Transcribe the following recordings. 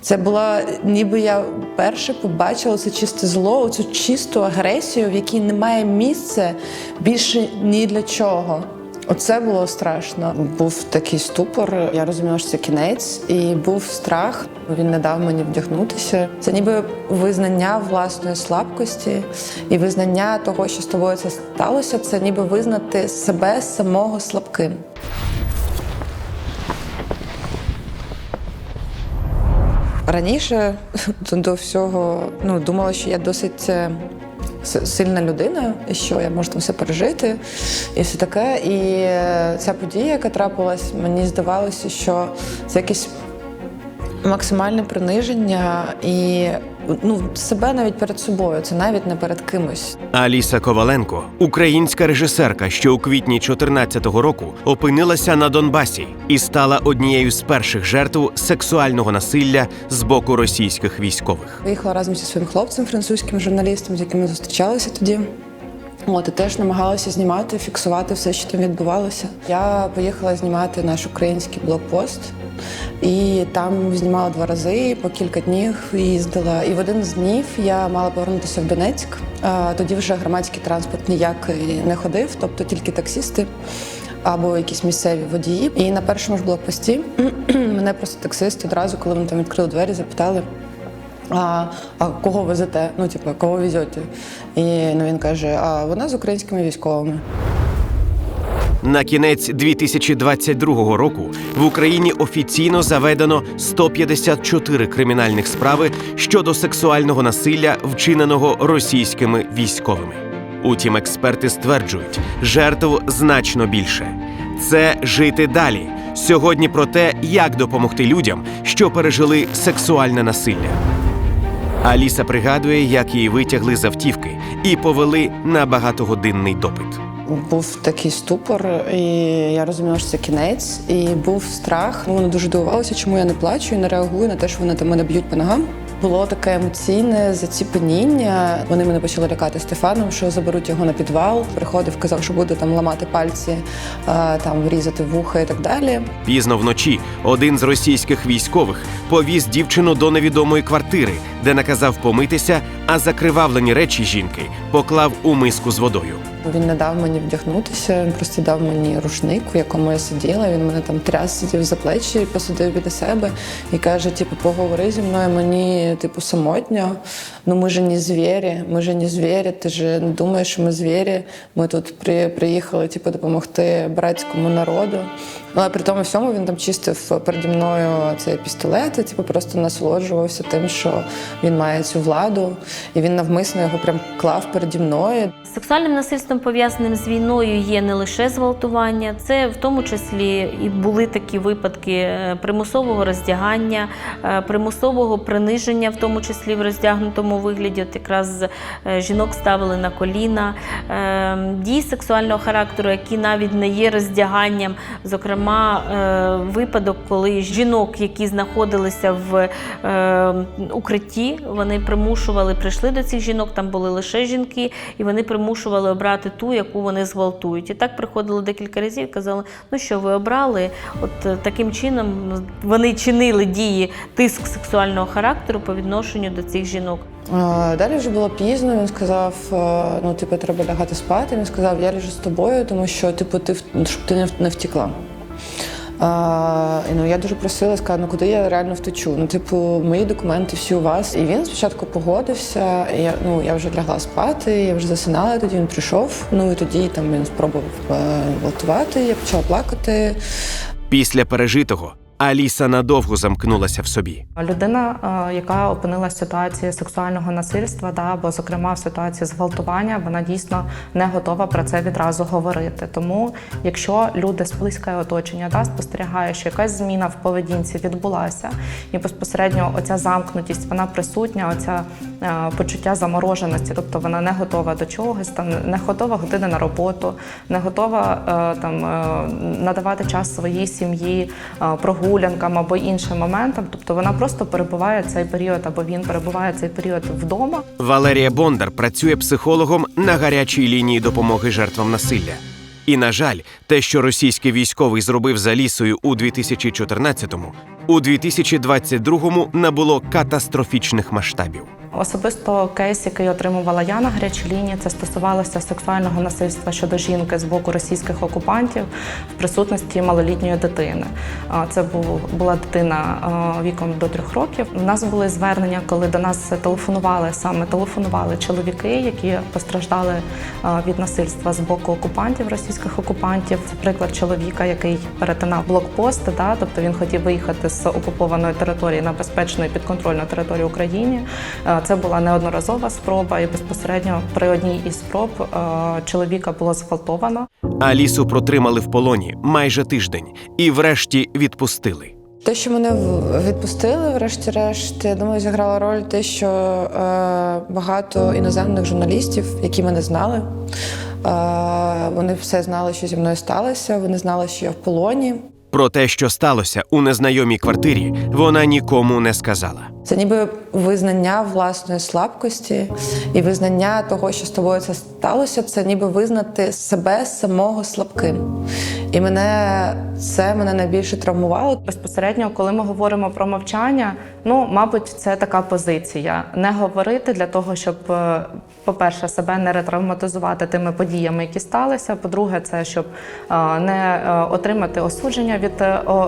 Це була, ніби я перше побачила це чисте зло, цю чисту агресію, в якій немає місця більше ні для чого. Оце було страшно. Був такий ступор. Я розуміла, що це кінець, і був страх. Він не дав мені вдягнутися. Це ніби визнання власної слабкості і визнання того, що з тобою це сталося. Це ніби визнати себе самого слабким. Раніше до всього ну, думала, що я досить е, сильна людина, і що я можу там все пережити і все таке. І е, ця подія, яка трапилась, мені здавалося, що це якесь максимальне приниження і ну, себе навіть перед собою, це навіть не перед кимось. Аліса Коваленко, українська режисерка, що у квітні 14-го року опинилася на Донбасі і стала однією з перших жертв сексуального насилля з боку російських військових. Виїхала разом зі своїм хлопцем, французьким журналістом, з яким ми зустрічалися тоді. От і теж намагалася знімати, фіксувати все, що там відбувалося. Я поїхала знімати наш український блокпост, і там знімала два рази, по кілька днів їздила. І в один з днів я мала повернутися в Донецьк. Тоді вже громадський транспорт ніяк не ходив, тобто тільки таксісти або якісь місцеві водії. І на першому ж блокпості мене просто таксист одразу, коли вони там відкрили двері, запитали. А, а кого везете? Ну, типу, кого везете? І ну, він каже: а вона з українськими військовими. На кінець 2022 року в Україні офіційно заведено 154 кримінальних справи щодо сексуального насилля, вчиненого російськими військовими. Утім, експерти стверджують, жертв значно більше. Це жити далі. Сьогодні про те, як допомогти людям, що пережили сексуальне насилля. Аліса пригадує, як її витягли з автівки і повели на багатогодинний допит. Був такий ступор, і я розуміла, що це кінець, і був страх. Вони дуже дивувалися, чому я не плачу і не реагую на те, що вони там мене б'ють по ногам. Було таке емоційне заціпеніння. Вони мене почали лякати Стефаном, що заберуть його на підвал. Приходив, казав, що буде там ламати пальці, там врізати вуха і так далі. Пізно вночі один з російських військових повіз дівчину до невідомої квартири, де наказав помитися, а закривавлені речі жінки поклав у миску з водою. Він не дав мені вдягнутися, він просто дав мені рушник, у якому я сиділа. Він мене там тряс сидів за плечі, посадив біля себе і каже: типу, поговори зі мною, мені типу самотньо. Ну ми ж не звірі, ми ж не звірі. Ти ж не думаєш, що ми звірі. Ми тут при, приїхали типу, допомогти братському народу. Але при тому всьому він там чистив переді мною цей пістолет, і типу просто насолоджувався тим, що він має цю владу, і він навмисно його прям клав переді мною. Сексуальним насильством пов'язаним з війною є не лише зґвалтування, це в тому числі і були такі випадки е, примусового роздягання, е, примусового приниження, в тому числі в роздягнутому вигляді. От якраз е, жінок ставили на коліна, Е, дії сексуального характеру, які навіть не є роздяганням. Зокрема, е, випадок, коли жінок, які знаходилися в е, укритті, вони примушували, прийшли до цих жінок, там були лише жінки, і вони примушували обрати ту, яку вони зґвалтують. І так приходило декілька разів, казали, ну що ви обрали? От е, таким чином вони чинили дії тиск сексуального характеру по відношенню до цих жінок. Далі вже було пізно. Він сказав: ну, типу, треба лягати спати. Він сказав, я лежу з тобою, тому що типу, ти щоб ти не втекла. А, ну, я дуже просила, сказала, ну куди я реально втечу? Ну, типу, мої документи всі у вас. І він спочатку погодився. І я, ну, я вже лягла спати, я вже засинала, тоді він прийшов. Ну і тоді там він спробував е, гвалтувати, я почала плакати. Після пережитого Аліса надовго замкнулася в собі. Людина, е, яка опинилася в ситуації сексуального насильства, да, або, зокрема, в ситуації зґвалтування, вона дійсно не готова про це відразу говорити. Тому, якщо люди з близьке оточення да, спостерігають, що якась зміна в поведінці відбулася, і безпосередньо оця замкнутість вона присутня, оця е, почуття замороженості, тобто вона не готова до чогось, там не готова ходити на роботу, не готова е, там надавати час своїй сім'ї, е, прогулянкам або іншим моментам. Тобто вона просто перебуває цей період, або він перебуває цей період вдома. Валерія Бондар працює психологом на гарячій лінії допомоги жертвам насилля. І, на жаль, те, що російський військовий зробив за лісою у 2014-му, у 2022-му набуло катастрофічних масштабів. Особисто кейс, який отримувала я на гарячій лінії, це стосувалося сексуального насильства щодо жінки з боку російських окупантів в присутності малолітньої дитини. Це була дитина віком до трьох років. У нас були звернення, коли до нас телефонували саме телефонували чоловіки, які постраждали від насильства з боку окупантів, російських окупантів. Це приклад чоловіка, який перетинав блокпост, да, тобто він хотів виїхати з окупованої території на безпечну і підконтрольну територію України. Це була неодноразова спроба, і безпосередньо при одній із спроб е, чоловіка було зґвалтовано. Алісу протримали в полоні майже тиждень і, врешті, відпустили. Те, що мене в- відпустили, врешті-решт, я думаю, зіграла роль те, що е, багато іноземних журналістів, які мене знали, е, вони все знали, що зі мною сталося. Вони знали, що я в полоні. Про те, що сталося у незнайомій квартирі, вона нікому не сказала. Це ніби визнання власної слабкості і визнання того, що з тобою це сталося, це ніби визнати себе самого слабким. І мене це мене найбільше травмувало. Безпосередньо, коли ми говоримо про мовчання, ну мабуть, це така позиція: не говорити для того, щоб, е, по-перше, себе не ретравматизувати тими подіями, які сталися. По-друге, це щоб е, не е, отримати осудження від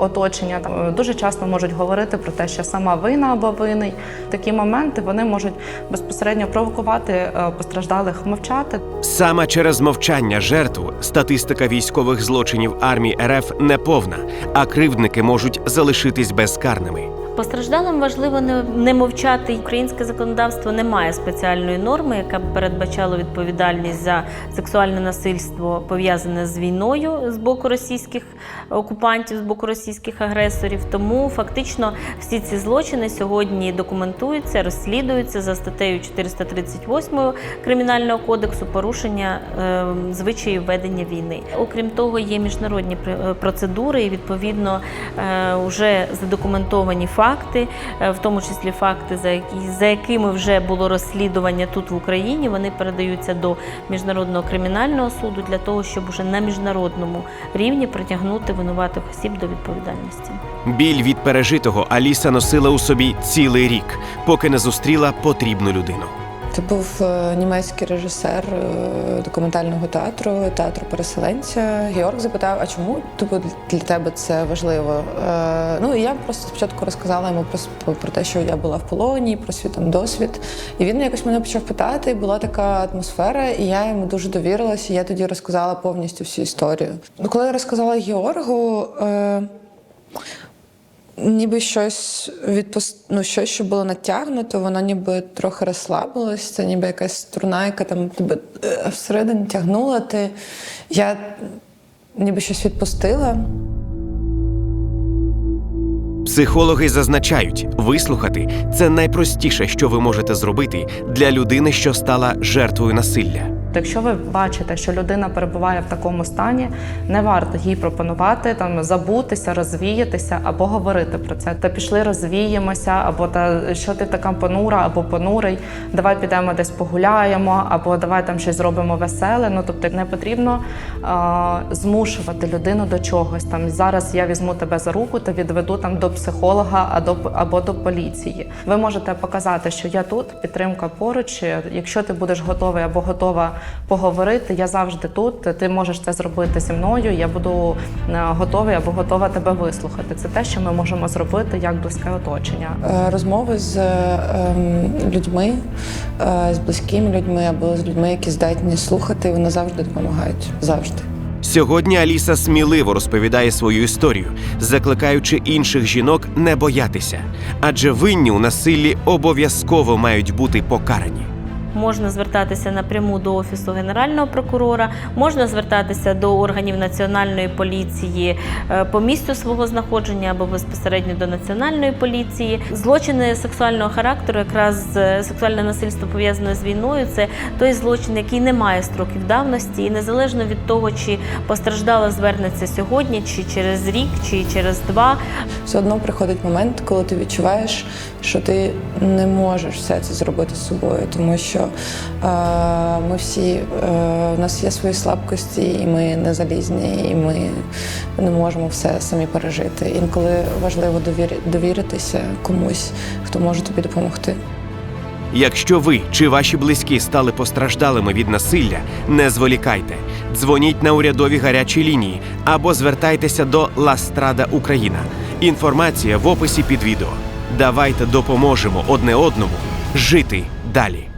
оточення. Дуже часто можуть говорити про те, що сама вина або винний. Такі моменти вони можуть безпосередньо провокувати постраждалих мовчати. Саме через мовчання жертв статистика військових злочинів армії РФ неповна, а кривдники можуть залишитись безкарними. Постраждалим важливо не, мовчати. Українське законодавство не має спеціальної норми, яка б передбачала відповідальність за сексуальне насильство пов'язане з війною з боку російських окупантів, з боку російських агресорів. Тому фактично всі ці злочини сьогодні документуються, розслідуються за статтею 438 кримінального кодексу порушення е, звичаїв ведення війни. Окрім того, є міжнародні е, процедури, і відповідно е, вже задокументовані факти, е, в тому числі факти, за які за якими вже було розслідування тут в Україні. Вони передаються до міжнародного кримінального суду для того, щоб уже на міжнародному рівні притягнути винуватих осіб до відповідальності. Біль від пережитого Аліса носила у собі цілий рік, поки не зустріла потрібну людину. Це був е, німецький режисер е, документального театру, театру переселенця. Георг запитав: а чому типу, для тебе це важливо? Е, ну і я просто спочатку розказала йому про, про те, що я була в полоні, про свій там досвід. І він якось мене почав питати. і Була така атмосфера, і я йому дуже довірилася. І я тоді розказала повністю всю історію. Ну, коли я розказала Георгу. Ніби щось відпус... ну, щось, що було натягнуто, воно ніби трохи розслабилось. Це ніби якась струна, яка там тебе е, всередині тягнула. Ти... Я ніби щось відпустила. Психологи зазначають, вислухати це найпростіше, що ви можете зробити для людини, що стала жертвою насилля. Якщо ви бачите, що людина перебуває в такому стані, не варто їй пропонувати там забутися, розвіятися або говорити про це. Та пішли розвіємося, або та що ти така понура, або понурий. Давай підемо десь погуляємо, або давай там щось зробимо веселе. Ну тобто не потрібно а, змушувати людину до чогось. Там зараз я візьму тебе за руку та відведу там до психолога або до поліції. Ви можете показати, що я тут, підтримка поруч. Якщо ти будеш готовий або готова поговорити, я завжди тут. Ти можеш це зробити зі мною. Я буду е, готовий або готова тебе вислухати. Це те, що ми можемо зробити як близьке оточення. Е, Розмови з е, ем, людьми, з близькими людьми або з людьми, які здатні слухати, вони завжди допомагають. Завжди. Сьогодні Аліса сміливо розповідає свою історію, закликаючи інших жінок не боятися, адже винні у насиллі обов'язково мають бути покарані. Можна звертатися напряму до офісу генерального прокурора, можна звертатися до органів національної поліції е, по місцю свого знаходження або безпосередньо до національної поліції. Злочини сексуального характеру, якраз е, сексуальне насильство пов'язане з війною, це той злочин, який не має строків давності, і незалежно від того, чи постраждала звернеться сьогодні, чи через рік, чи через два, Все одно приходить момент, коли ти відчуваєш, що ти не можеш все це зробити з собою, тому що е, ми всі е, у нас є свої слабкості, і ми не залізні, і ми не можемо все самі пережити. Інколи важливо довіритися комусь, хто може тобі допомогти. Якщо ви чи ваші близькі стали постраждалими від насилля, не зволікайте. Дзвоніть на урядові гарячі лінії або звертайтеся до Ластрада Україна. Інформація в описі під відео. Давайте допоможемо одне одному жити далі.